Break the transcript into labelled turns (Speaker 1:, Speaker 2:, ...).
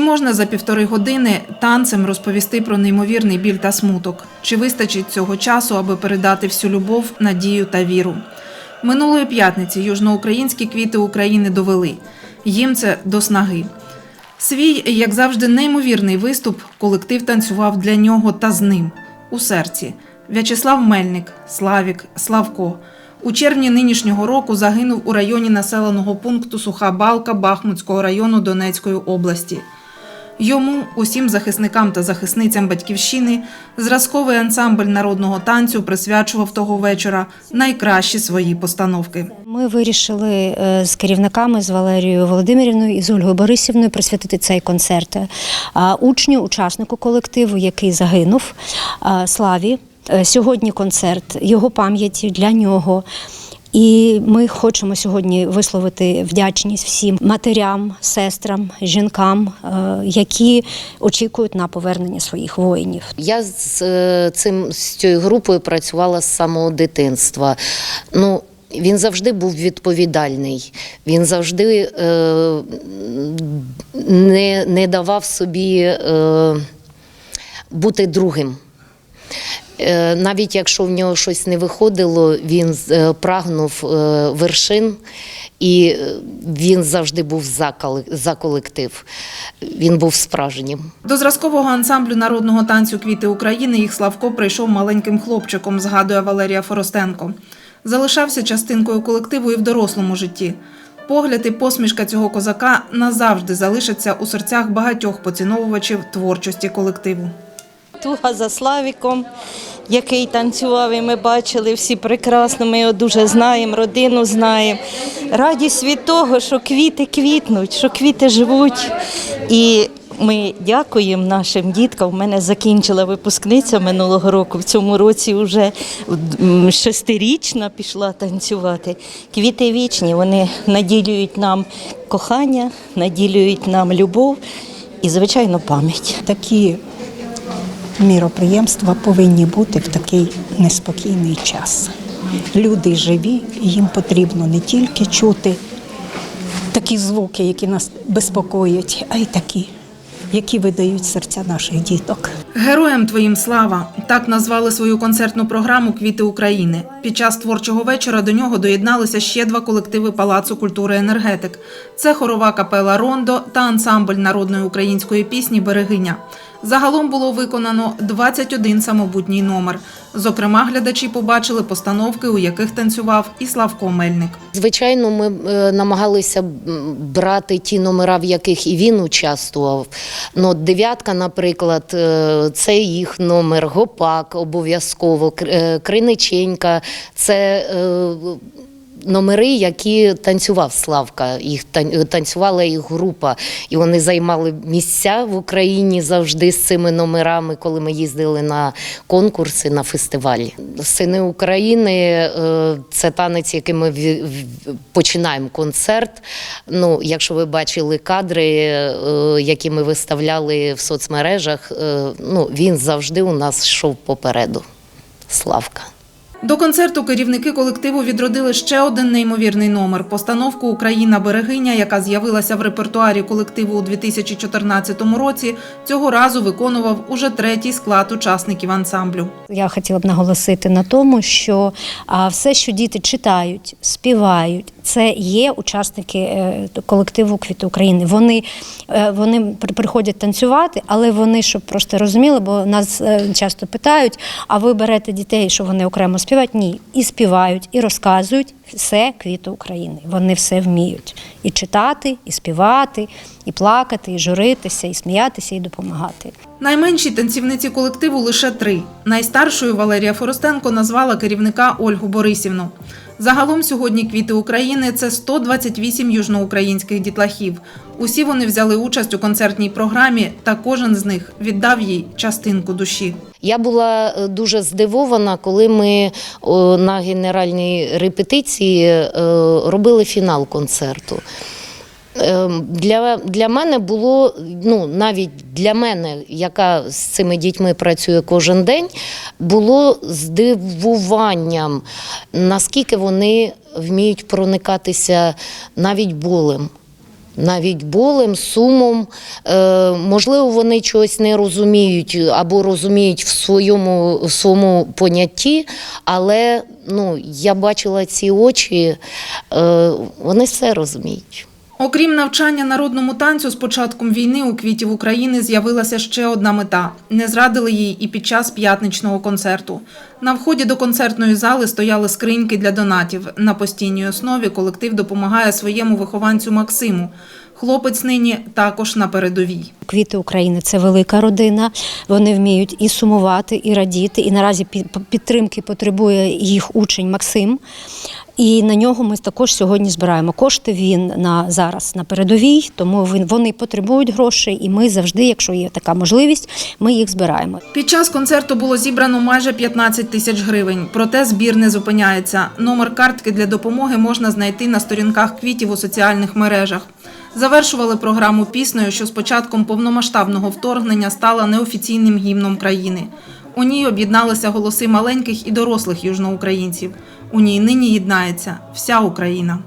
Speaker 1: можна за півтори години танцем розповісти про неймовірний біль та смуток? Чи вистачить цього часу, аби передати всю любов, надію та віру? Минулої п'ятниці южноукраїнські квіти України довели. Їм це до снаги. Свій, як завжди, неймовірний виступ колектив танцював для нього та з ним у серці. В'ячеслав Мельник, Славік, Славко. У червні нинішнього року загинув у районі населеного пункту Суха Балка Бахмутського району Донецької області. Йому, усім захисникам та захисницям батьківщини, зразковий ансамбль народного танцю присвячував того вечора найкращі свої постановки.
Speaker 2: Ми вирішили е, з керівниками з Валерією Володимирівною і з Ольгою Борисівною присвятити цей концерт е, учню, учаснику колективу, який загинув е, Славі. Сьогодні концерт його пам'яті для нього. І ми хочемо сьогодні висловити вдячність всім матерям, сестрам, жінкам, е, які очікують на повернення своїх воїнів.
Speaker 3: Я з е, цим з цією групою працювала з самого дитинства. Ну, він завжди був відповідальний. Він завжди е, не, не давав собі е, бути другим. Е, Навіть якщо в нього щось не виходило, він е, прагнув е, вершин, і він завжди був за колектив. Він був справжнім.
Speaker 1: До зразкового ансамблю народного танцю Квіти України їх Славко прийшов маленьким хлопчиком, згадує Валерія Форостенко. Залишався частинкою колективу і в дорослому житті. Погляд і посмішка цього козака назавжди залишаться у серцях багатьох поціновувачів творчості колективу.
Speaker 4: Туга за Славіком, який танцював, і ми бачили всі прекрасно. Ми його дуже знаємо, родину знаємо. Радість від того, що квіти квітнуть, що квіти живуть. І ми дякуємо нашим діткам. У мене закінчила випускниця минулого року. В цьому році вже шестирічна пішла танцювати. Квіти вічні, вони наділюють нам кохання, наділюють нам любов і, звичайно, пам'ять.
Speaker 5: Такі міроприємства повинні бути в такий неспокійний час. Люди живі, і їм потрібно не тільки чути такі звуки, які нас безпокоять, а й такі, які видають серця наших діток.
Speaker 1: Героям твоїм слава так назвали свою концертну програму Квіти України. Під час творчого вечора до нього доєдналися ще два колективи Палацу культури енергетик. Це хорова капела Рондо та ансамбль народної української пісні Берегиня. Загалом було виконано 21 самобутній номер. Зокрема, глядачі побачили постановки, у яких танцював і Славко Мельник.
Speaker 3: Звичайно, ми е, намагалися брати ті номера, в яких і він участвував. Ну, дев'ятка, наприклад, е, це їх номер, гопак обов'язково, е, криниченька. Це номери, які танцював Славка. Їх танцювала їх група, і вони займали місця в Україні завжди з цими номерами, коли ми їздили на конкурси, на фестивалі. Сини України е, це танець, яким ми починаємо концерт. Ну, якщо ви бачили кадри, е, які ми виставляли в соцмережах, е, ну він завжди у нас йшов попереду. Славка.
Speaker 1: До концерту керівники колективу відродили ще один неймовірний номер постановку Україна берегиня, яка з'явилася в репертуарі колективу у 2014 році. Цього разу виконував уже третій склад учасників ансамблю.
Speaker 2: Я хотіла б наголосити на тому, що все, що діти читають, співають, це є учасники е, колективу Квіти України. Вони, е, вони при- приходять танцювати, але вони щоб просто розуміли, бо нас е, часто питають: а ви берете дітей, що вони окремо співають? Ні, і співають, і розказують все квіти України. Вони все вміють і читати, і співати, і плакати, і журитися, і сміятися, і допомагати.
Speaker 1: Найменші танцівниці колективу лише три. Найстаршою Валерія Форостенко назвала керівника Ольгу Борисівну. Загалом сьогодні квіти України це 128 южноукраїнських дітлахів. Усі вони взяли участь у концертній програмі, та кожен з них віддав їй частинку душі.
Speaker 3: Я була е, дуже здивована, коли ми на генеральній репетиції е, робили фінал концерту. Е, Для, для мене було, ну навіть для мене, яка з цими дітьми працює кожен день, було здивуванням, наскільки вони вміють проникатися навіть болем. навіть болем, сумом. Е, можливо, вони чогось не розуміють або розуміють в своєму, в своєму понятті, але ну, я бачила ці очі, е, вони все розуміють.
Speaker 1: Окрім навчання народному танцю, з початком війни у квітів України з'явилася ще одна мета. Не зрадили їй і під час п'ятничного концерту. На вході до концертної зали стояли скриньки для донатів. На постійній основі колектив допомагає своєму вихованцю Максиму. Хлопець нині також на передовій.
Speaker 2: Квіти України це велика родина. Вони вміють і сумувати, і радіти. І наразі пі- підтримки потребує їх учень Максим. І на нього ми також сьогодні збираємо кошти. Він на зараз на передовій, тому він- вони потребують грошей, і ми завжди, якщо є така можливість, ми їх збираємо.
Speaker 1: Під час концерту було зібрано майже 15 тисяч гривень. Проте збір не зупиняється. Номер картки для допомоги можна знайти на сторінках квітів у соціальних мережах. Завершували програму піснею, що з початком повномасштабного вторгнення стала неофіційним гімном країни. У ній об'єдналися голоси маленьких і дорослих южноукраїнців. У ній нині єднається вся Україна.